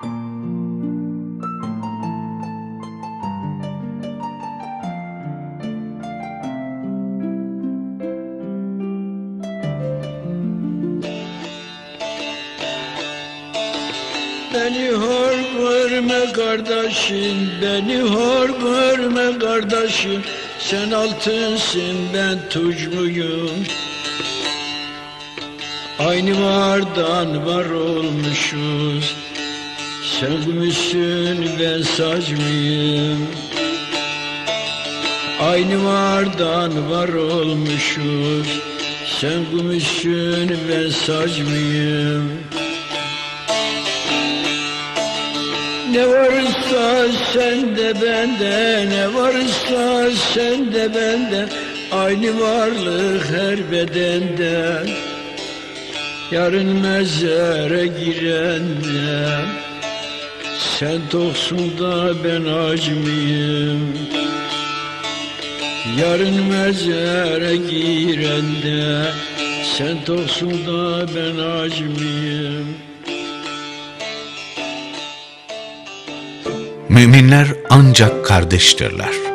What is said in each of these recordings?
Beni hor görme kardeşim, beni hor görme kardeşim. Sen altınsın ben tuş muyum? Aynı vardan var olmuşuz. Sen gümüşsün ben saç mıyım? Aynı vardan var olmuşuz. Sen gümüşsün ben saç mıyım? Ne varsa sende bende Ne varsa sende bende Aynı varlık her bedende Yarın mezara girende Sen toksun da ben aç mıyım Yarın mezara girende Sen toksun da ben aç mıyım Müminler ancak kardeştirler.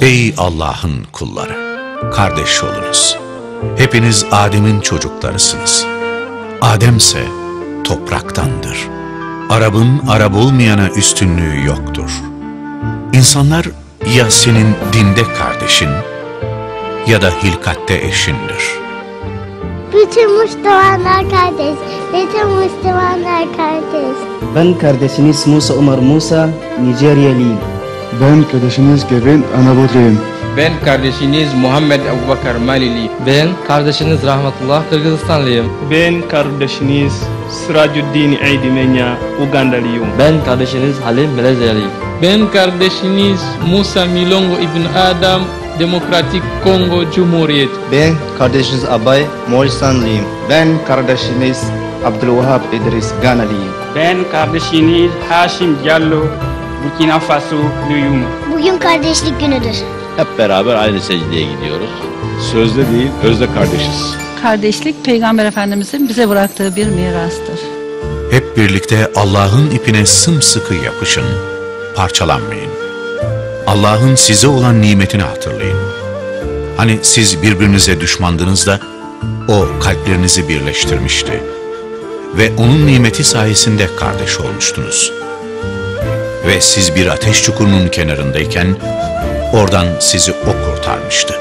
Ey Allah'ın kulları! Kardeş olunuz. Hepiniz Adem'in çocuklarısınız. Ademse topraktandır. Arabın Arap olmayana üstünlüğü yoktur. İnsanlar ya senin dinde kardeşin ya da hilkatte eşindir. Bütün Müslümanlar kardeş. Bütün Müslümanlar kardeş. Ben kardeşiniz Musa Umar Musa, Nijeryalıyım. Ben kardeşiniz Kevin Anabotluyum. Ben kardeşiniz Muhammed Abubakar Malili. Ben kardeşiniz Rahmetullah Kırgızistanlıyım. Ben kardeşiniz Sirajuddin Eydimenya Ugandalıyım. Ben kardeşiniz Halim Melezyalıyım. Ben kardeşiniz Musa Milongo İbn Adam Demokratik Kongo Cumhuriyeti. Ben kardeşiniz Abay Moğolistanlıyım. Ben kardeşiniz Abdülvahap İdris Ganalıyım. Ben kardeşiniz Haşim Diallo Burkina Faso'luyum. Bugün kardeşlik günüdür. Hep beraber aynı secdeye gidiyoruz. Sözde değil, özde kardeşiz. Kardeşlik Peygamber Efendimizin bize bıraktığı bir mirastır. Hep birlikte Allah'ın ipine sımsıkı yapışın, parçalanmayın. Allah'ın size olan nimetini hatırlayın. Hani siz birbirinize düşmandınız da o kalplerinizi birleştirmişti. Ve onun nimeti sayesinde kardeş olmuştunuz. Ve siz bir ateş çukurunun kenarındayken oradan sizi o kurtarmıştı.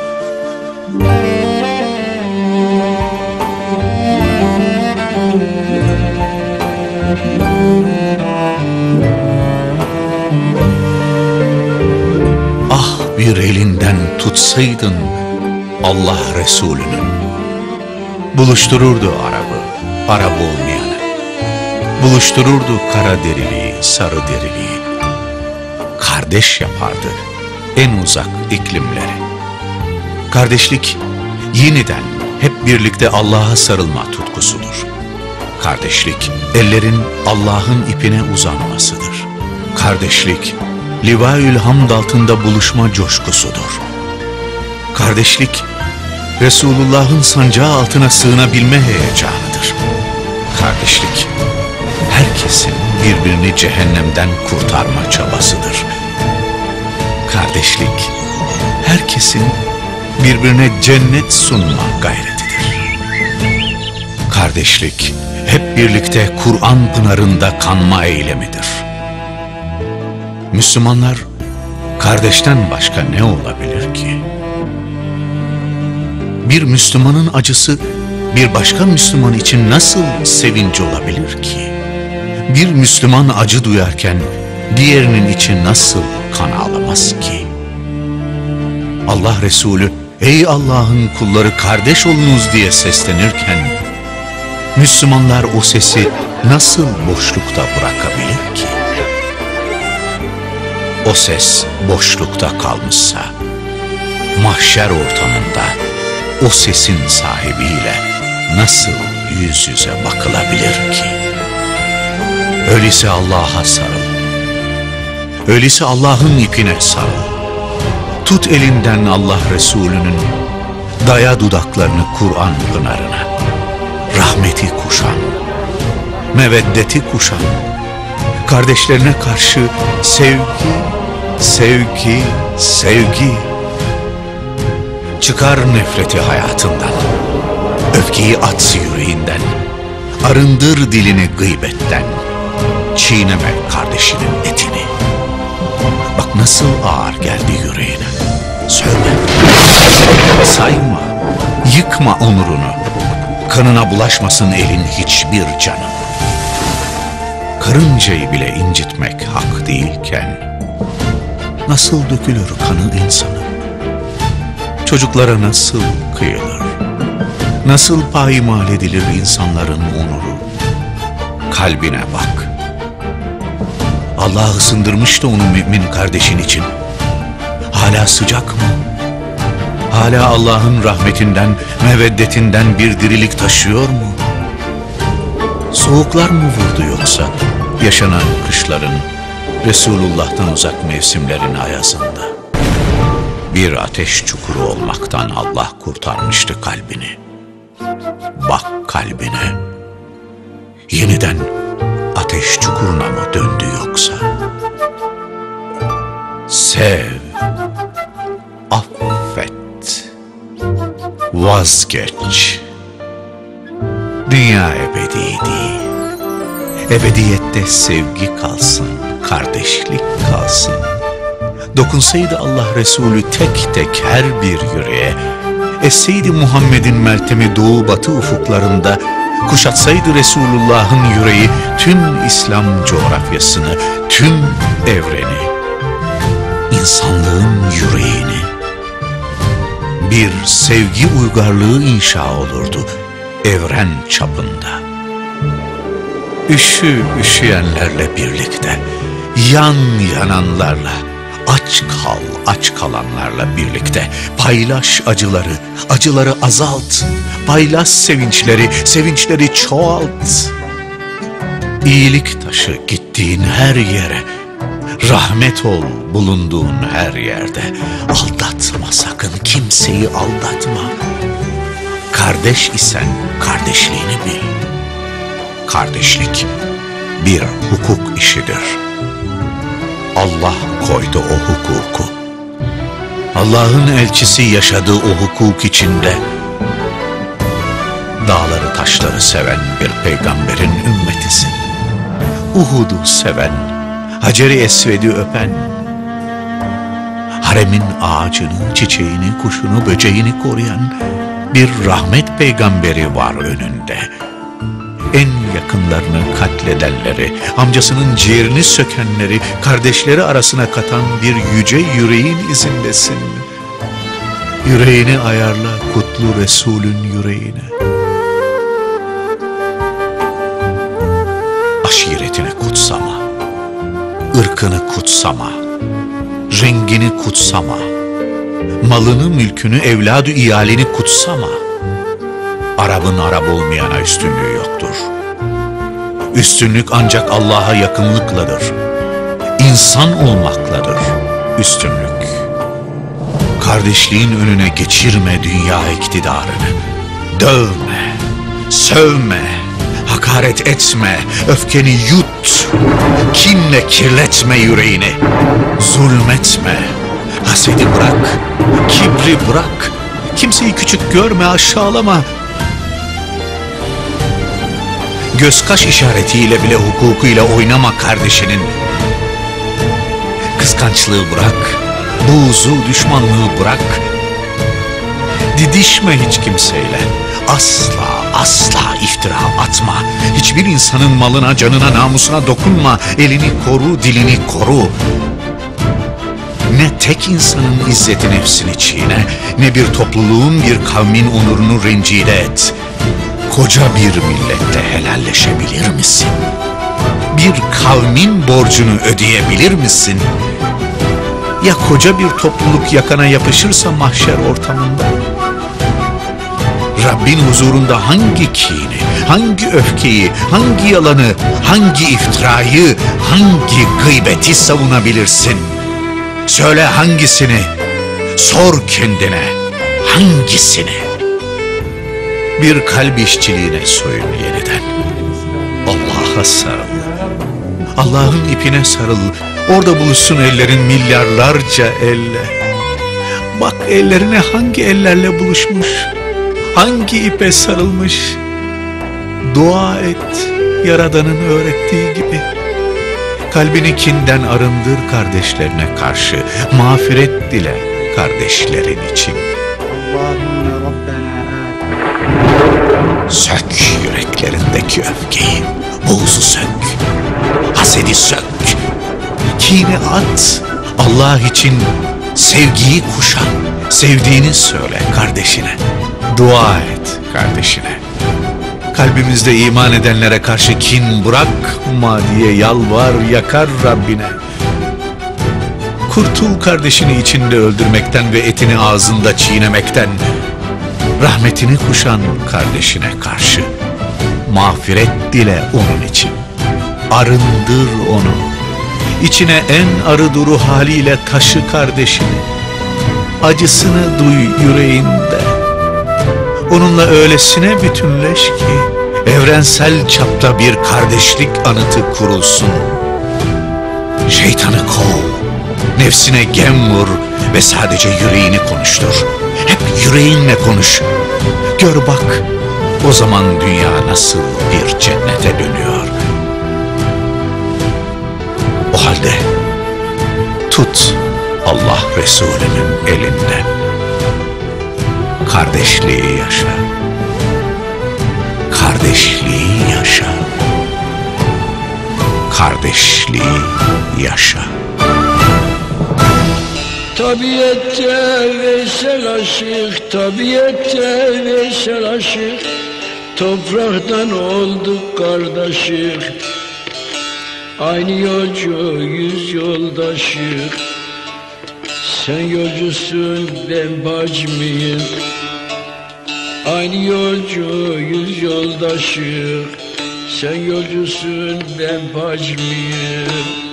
Ah bir elinden tutsaydın Allah Resulü'nün. Buluştururdu Arap'ı, Arap olmayanı. Buluştururdu kara deriliği, sarı deriliği. Kardeş yapardı en uzak iklimleri. Kardeşlik yeniden hep birlikte Allah'a sarılma tutkusudur. Kardeşlik ellerin Allah'ın ipine uzanmasıdır. Kardeşlik Livaül Hamd altında buluşma coşkusudur. Kardeşlik, Resulullah'ın sancağı altına sığınabilme heyecanıdır. Kardeşlik, herkesin birbirini cehennemden kurtarma çabasıdır. Kardeşlik, herkesin birbirine cennet sunma gayretidir. Kardeşlik, hep birlikte Kur'an pınarında kanma eylemidir. Müslümanlar kardeşten başka ne olabilir ki? Bir Müslümanın acısı bir başka Müslüman için nasıl sevinç olabilir ki? Bir Müslüman acı duyarken diğerinin için nasıl kan ağlamaz ki? Allah Resulü ey Allah'ın kulları kardeş olunuz diye seslenirken Müslümanlar o sesi nasıl boşlukta bırakabilir ki? O ses boşlukta kalmışsa, mahşer ortamında o sesin sahibiyle nasıl yüz yüze bakılabilir ki? Öyleyse Allah'a sarıl, Öyleyse Allah'ın ipine sarıl. Tut elinden Allah Resulü'nün, daya dudaklarını Kur'an pınarına. Rahmeti kuşan, meveddeti kuşan, kardeşlerine karşı sevgi, sevgi, sevgi. Çıkar nefreti hayatından, öfkeyi at yüreğinden, arındır dilini gıybetten, çiğneme kardeşinin etini. Nasıl ağır geldi yüreğine. Söyle, sayma, yıkma onurunu, kanına bulaşmasın elin hiçbir canın. Karıncayı bile incitmek hak değilken, nasıl dökülür kanı insanın? Çocuklara nasıl kıyılır? Nasıl payimal edilir insanların onuru? Kalbine bak. Allah ısındırmıştı onu mümin kardeşin için. Hala sıcak mı? Hala Allah'ın rahmetinden, meveddetinden bir dirilik taşıyor mu? Soğuklar mı vurdu yoksa yaşanan kışların, Resulullah'tan uzak mevsimlerin ayazında? Bir ateş çukuru olmaktan Allah kurtarmıştı kalbini. Bak kalbine. Yeniden ateş çukuruna mı döndü yoksa? Sev, affet, vazgeç. Dünya ebedi değil. Ebediyette sevgi kalsın, kardeşlik kalsın. Dokunsaydı Allah Resulü tek tek her bir yüreğe, esseydi Muhammed'in meltemi doğu batı ufuklarında, kuşatsaydı Resulullah'ın yüreği tüm İslam coğrafyasını, tüm evreni, insanlığın yüreğini. Bir sevgi uygarlığı inşa olurdu evren çapında. Üşü üşüyenlerle birlikte, yan yananlarla, aç kal aç kalanlarla birlikte paylaş acıları, acıları azalt, paylaş sevinçleri, sevinçleri çoğalt. İyilik taşı gittiğin her yere, rahmet ol bulunduğun her yerde. Aldatma sakın kimseyi aldatma. Kardeş isen kardeşliğini bil. Kardeşlik bir hukuk işidir. Allah koydu o hukuku. Allah'ın elçisi yaşadığı o hukuk içinde dağları taşları seven bir peygamberin ümmetisin. Uhud'u seven, Hacer-i Esved'i öpen, haremin ağacını, çiçeğini, kuşunu, böceğini koruyan bir rahmet peygamberi var önünde. En yakınlarını katledenleri, amcasının ciğerini sökenleri, kardeşleri arasına katan bir yüce yüreğin izindesin. Yüreğini ayarla kutlu Resulün yüreğine. Aşiretini kutsama, ırkını kutsama, rengini kutsama, malını, mülkünü, evladı, iyalini kutsama. Arabın Arap olmayana üstünlüğü yoktur. Üstünlük ancak Allah'a yakınlıkladır. İnsan olmakladır üstünlük. Kardeşliğin önüne geçirme dünya iktidarını. Dövme, sövme, hakaret etme, öfkeni yut. Kinle kirletme yüreğini. Zulmetme, hasedi bırak, kibri bırak. Kimseyi küçük görme, aşağılama. Göz kaş işaretiyle bile hukukuyla oynama kardeşinin. Kıskançlığı bırak, buğzu, düşmanlığı bırak. Didişme hiç kimseyle. Asla, asla iftira atma. Hiçbir insanın malına, canına, namusuna dokunma. Elini koru, dilini koru. Ne tek insanın izzeti nefsini çiğne, ne bir topluluğun, bir kavmin onurunu rencide et. Koca bir millette helalleşebilir misin? Bir kavmin borcunu ödeyebilir misin? Ya koca bir topluluk yakana yapışırsa mahşer ortamında? Rabbin huzurunda hangi kini, hangi öfkeyi, hangi yalanı, hangi iftirayı, hangi gıybeti savunabilirsin? Söyle hangisini? Sor kendine hangisini? Bir kalp işçiliğine soyun yeniden. Allah'a sarıl. Allah'ın ipine sarıl. Orada buluşsun ellerin milyarlarca elle. Bak ellerine hangi ellerle buluşmuş, hangi ipe sarılmış. Dua et, Yaradan'ın öğrettiği gibi. Kalbini kinden arındır kardeşlerine karşı. Mağfiret dile kardeşlerin için. Sök yüreklerindeki öfkeyi, buğzu sök, hasedi sök, kini at, Allah için sevgiyi kuşan, sevdiğini söyle kardeşine, dua et kardeşine. Kalbimizde iman edenlere karşı kin bırakma diye yalvar yakar Rabbine. Kurtul kardeşini içinde öldürmekten ve etini ağzında çiğnemekten. Rahmetini kuşan kardeşine karşı. Mağfiret dile onun için. Arındır onu. İçine en arı duru haliyle taşı kardeşini. Acısını duy yüreğinde. Onunla öylesine bütünleş ki evrensel çapta bir kardeşlik anıtı kurulsun. Şeytanı kov, nefsine gem vur ve sadece yüreğini konuştur. Hep yüreğinle konuş. Gör bak, o zaman dünya nasıl bir cennete dönüyor. O halde tut Allah Resulü'nün elinden. Kardeşliği yaşa. Kardeşliği yaşa. Kardeşliği yaşa. Tabiette veysel aşık, tabiette veysel aşık. Topraktan olduk kardeşik. Aynı yolcu yüz yoldaşık. Sen yolcusun ben bacmıyım Aynı yolcu yüz yoldaşık. Sen yolcusun ben bacmıyım